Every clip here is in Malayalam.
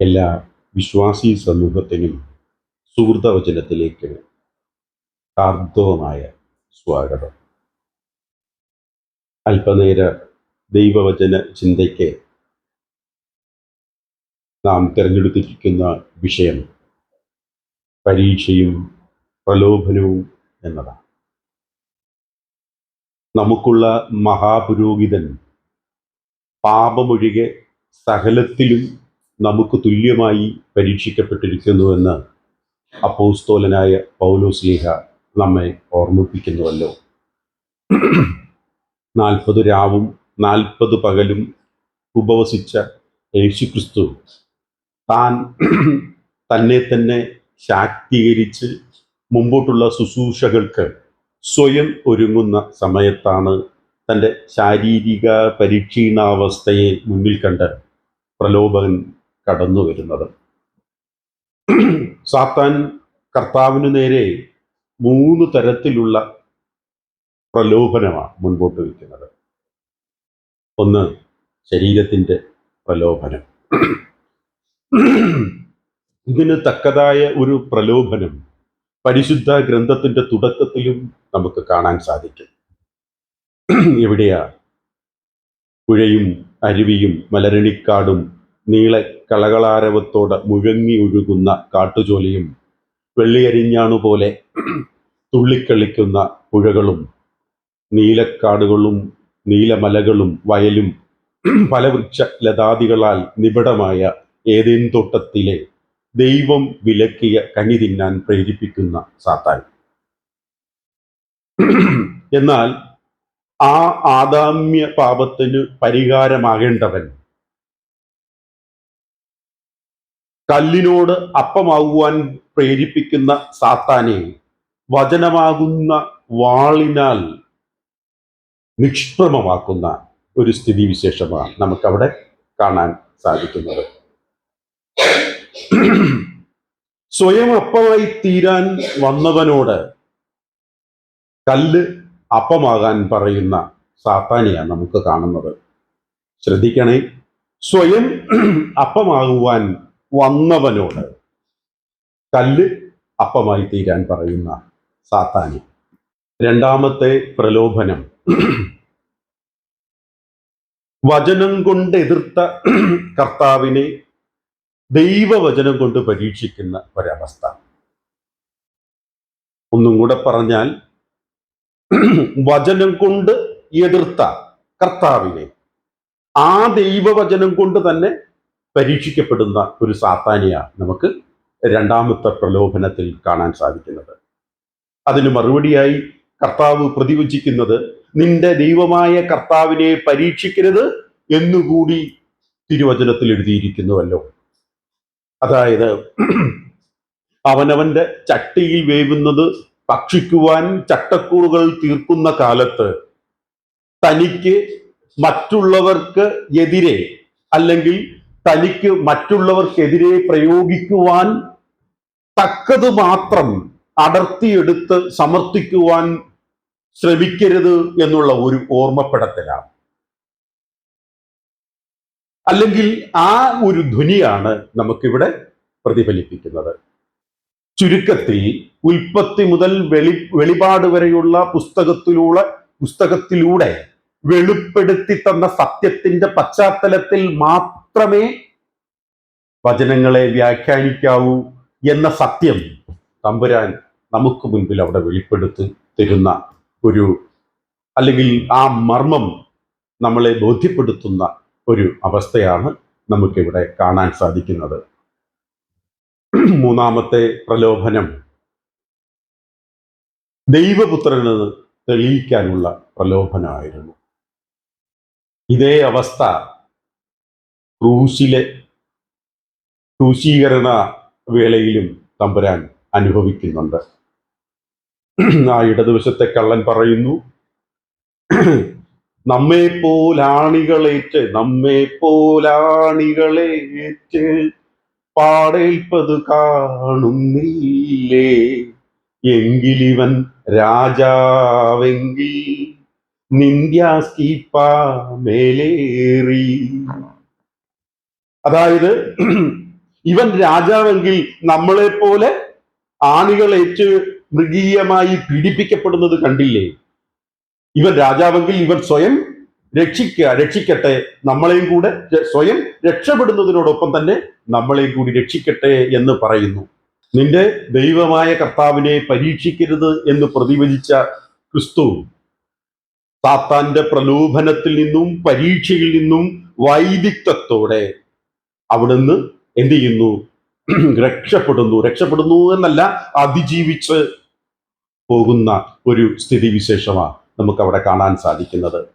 എല്ലാ വിശ്വാസി സമൂഹത്തിനും സുഹൃതവചനത്തിലേക്ക് ഹാർദവമായ സ്വാഗതം. അല്പനേര ദൈവവചന ചിന്തയ്ക്ക് നാം തിരഞ്ഞെടുത്തിരിക്കുന്ന വിഷയം പരീക്ഷയും പ്രലോഭനവും എന്നതാണ്. നമുക്കുള്ള മഹാപുരോഹിതൻ പാപമൊഴികെ സകലത്തിലും നമുക്ക് തുല്യമായി പരീക്ഷിക്കപ്പെട്ടിരിക്കുന്നുവെന്ന് അപ്പോസ്തോലനായ പൗലോസ്ലീഹ നമ്മെ ഓർമ്മിപ്പിക്കുന്നുവല്ലോ. നാൽപ്പത് രാവും നാൽപ്പത് പകലും ഉപവസിച്ച യേശുക്രിസ്തു താൻ തന്നെ തന്നെ ശാക്തീകരിച്ച് മുമ്പോട്ടുള്ള ശുശ്രൂഷകൾക്ക് സ്വയം ഒരുങ്ങുന്ന സമയത്താണ് തന്റെ ശാരീരിക പരീക്ഷീണാവസ്ഥയെ മുന്നിൽ കണ്ട് പ്രലോഭകൻ കടന്നു വരുന്നത്. സാത്താൻ കർത്താവിന് നേരെ മൂന്ന് തരത്തിലുള്ള പ്രലോഭനമാണ് മുൻപോട്ട് വയ്ക്കുന്നത്. ഒന്ന് ശരീരത്തിന്റെ പ്രലോഭനം. ഇതിന് തക്കതായ ഒരു പ്രലോഭനം പരിശുദ്ധ ഗ്രന്ഥത്തിന്റെ തുടക്കത്തിലും നമുക്ക് കാണാൻ സാധിക്കും. എവിടെയാ? പുഴയും അരുവിയും മലരണിക്കാടും നീളെ കളകളാരവത്തോട് മുഴങ്ങി ഒഴുകുന്ന കാട്ടുജോലിയും വെള്ളിയരിഞ്ഞാണു പോലെ തുള്ളിക്കളിക്കുന്ന പുഴകളും നീലക്കാടുകളും നീലമലകളും വയലും ഫലവൃക്ഷ ലതാദികളാൽ നിബിഡമായ ഏതേൻ തോട്ടത്തിലെ ദൈവം വിലക്കിയ കനി തിന്നാൻ പ്രേരിപ്പിക്കുന്ന സാത്താൻ. എന്നാൽ ആ ആദാമ്യ പാപത്തിന് പരിഹാരമാകേണ്ടവൻ കല്ലിനോട് അപ്പമാകുവാൻ പ്രേരിപ്പിക്കുന്ന സാത്താനെ വചനമാകുന്ന വാളിനാൽ നിഷ്പ്രമമാക്കുന്ന ഒരു സ്ഥിതിവിശേഷമാണ് നമുക്കവിടെ കാണാൻ സാധിക്കുന്നത്. സ്വയം അപ്പമായി തീരാൻ വന്നവനോട് കല്ല് അപ്പമാകാൻ പറയുന്ന സാത്താനെയാണ് നമുക്ക് കാണുന്നത്. ശ്രദ്ധിക്കണേ. സ്വയം അപ്പമാകുവാൻ വന്നവനോട് കല്ല് അപ്പമായി തീരാൻ പറയുന്ന സാത്താന്. രണ്ടാമത്തെ പ്രലോഭനം. വചനം കൊണ്ട് എതിർത്ത കർത്താവിനെ ദൈവവചനം കൊണ്ട് പരീക്ഷിക്കുന്ന ഒരവസ്ഥ. ഒന്നും കൂടെ പറഞ്ഞാൽ വചനം കൊണ്ട് എതിർത്ത കർത്താവിനെ ആ ദൈവവചനം കൊണ്ട് തന്നെ പരീക്ഷിക്കപ്പെടുന്ന ഒരു സാത്താനിയ നമുക്ക് രണ്ടാമത്തെ പ്രലോഭനത്തിൽ കാണാൻ സാധിക്കുന്നത്. അതിന് മറുപടിയായി കർത്താവ് പ്രതിവചിക്കുന്നത് നിന്റെ ദൈവമായ കർത്താവിനെ പരീക്ഷിക്കരുത് എന്നുകൂടി തിരുവചനത്തിൽ എഴുതിയിരിക്കുന്നുവല്ലോ. അതായത് അവനവന്റെ ചട്ടിയിൽ വേവുന്നത് ഭക്ഷിക്കുവാൻ ചട്ടക്കൂറുകൾ തീർക്കുന്ന കാലത്ത് തനിക്ക് മറ്റുള്ളവർക്ക് എതിരെ അല്ലെങ്കിൽ തനിക്ക് മറ്റുള്ളവർക്കെതിരെ പ്രയോഗിക്കുവാൻ തക്കത് മാത്രം അടർത്തിയെടുത്ത് സമർത്ഥിക്കുവാൻ ശ്രമിക്കരുത് എന്നുള്ള ഒരു ഓർമ്മപ്പെടുത്തലാണ്. അല്ലെങ്കിൽ ആ ഒരു ധ്വനിയാണ് നമുക്കിവിടെ പ്രതിഫലിപ്പിക്കുന്നത്. ചുരുക്കത്തിൽ ഉൽപ്പത്തി മുതൽ വെളി വെളിപാട് വരെയുള്ള പുസ്തകത്തിലൂടെ പുസ്തകത്തിലൂടെ വെളിപ്പെടുത്തി തന്ന സത്യത്തിന്റെ പശ്ചാത്തലത്തിൽ മാത്രമേ വചനങ്ങളെ വ്യാഖ്യാനിക്കാവൂ എന്ന സത്യം തമ്പുരാൻ നമുക്ക് മുൻപിൽ അവിടെ വെളിപ്പെടുത്തി തരുന്ന ഒരു അല്ലെങ്കിൽ ആ മർമ്മം നമ്മളെ ബോധ്യപ്പെടുത്തുന്ന ഒരു അവസ്ഥയാണ് നമുക്കിവിടെ കാണാൻ സാധിക്കുന്നത്. മൂന്നാമത്തെ പ്രലോഭനം. ദൈവപുത്രന് തെളിയിക്കാനുള്ള പ്രലോഭനമായിരുന്നു ഇതേ അവസ്ഥ ക്രൂശിലെ ക്രൂശീകരണ വേളയിലും തമ്പുരാൻ അനുഭവിക്കുന്നുണ്ട്. ആ ഇടതുവശത്തെ കള്ളൻ പറയുന്നു നമ്മെ പോലാണികളേറ്റ് നമ്മെ പോലാണികളേറ്റ് പാടേൽപ്പത് കാണുന്നില്ലേ? എങ്കിലിവൻ രാജാവെങ്കിൽ നിന്ദ്യാസ്കീപ്പ മേലേറി. അതായത് ഇവൻ രാജാവെങ്കിൽ നമ്മളെ പോലെ ആണികളേറ്റ് മൃഗീയമായി പീഡിപ്പിക്കപ്പെടുന്നത് കണ്ടില്ലേ? ഇവൻ രാജാവെങ്കിൽ ഇവൻ സ്വയം രക്ഷിക്ക രക്ഷിക്കട്ടെ നമ്മളെയും കൂടെ സ്വയം രക്ഷപ്പെടുന്നതിനോടൊപ്പം തന്നെ നമ്മളെയും കൂടി രക്ഷിക്കട്ടെ എന്ന് പറയുന്നു. നിന്റെ ദൈവമായ കർത്താവിനെ പരീക്ഷിക്കരുത് എന്ന് പ്രതിവചിച്ച ക്രിസ്തു സാത്താന്റെ പ്രലോഭനത്തിൽ നിന്നും പരീക്ഷയിൽ നിന്നും വൈദികത്വത്തോടെ അവിടുന്ന് എന്ത് ചെയ്യുന്നു? രക്ഷപ്പെടുന്നു. രക്ഷപ്പെടുന്നു എന്നല്ല അതിജീവിച്ച് പോകുന്ന ഒരു സ്ഥിതിവിശേഷമാണ് നമുക്ക് അവിടെ കാണാൻ സാധിക്കുന്നത്.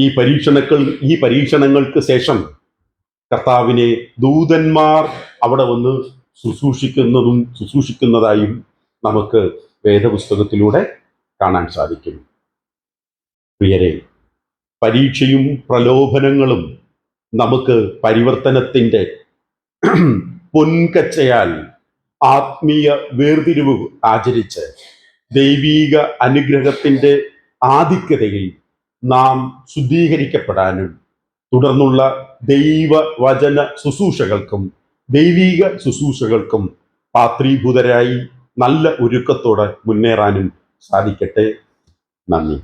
ഈ പരീക്ഷണക്കൾ ഈ പരീക്ഷണങ്ങൾക്ക് ശേഷം കർത്താവിനെ ദൂതന്മാർ അവിടെ വന്ന് ശുശ്രൂഷിക്കുന്നതും ശുശ്രൂഷിക്കുന്നതായും നമുക്ക് വേദപുസ്തകത്തിലൂടെ കാണാൻ സാധിക്കും. പ്രിയരെ പരീക്ഷയും പ്രലോഭനങ്ങളും നമുക്ക് പരിവർത്തനത്തിന്റെ പൊൻകച്ചയാൽ ആത്മീയ വേർതിരിവ് ആചരിച്ച് ദൈവീക അനുഗ്രഹത്തിന്റെ ആധിക്യതയിൽ നാം ശുദ്ധീകരിക്കപ്പെടാനും തുടർന്നുള്ള ദൈവവചന ശുശ്രൂഷകൾക്കും ദൈവീക ശുശ്രൂഷകൾക്കും പാത്രീഭൂതരായി നല്ല ഒരുക്കത്തോടെ മുന്നേറാനും സാധിക്കട്ടെ. നന്ദി.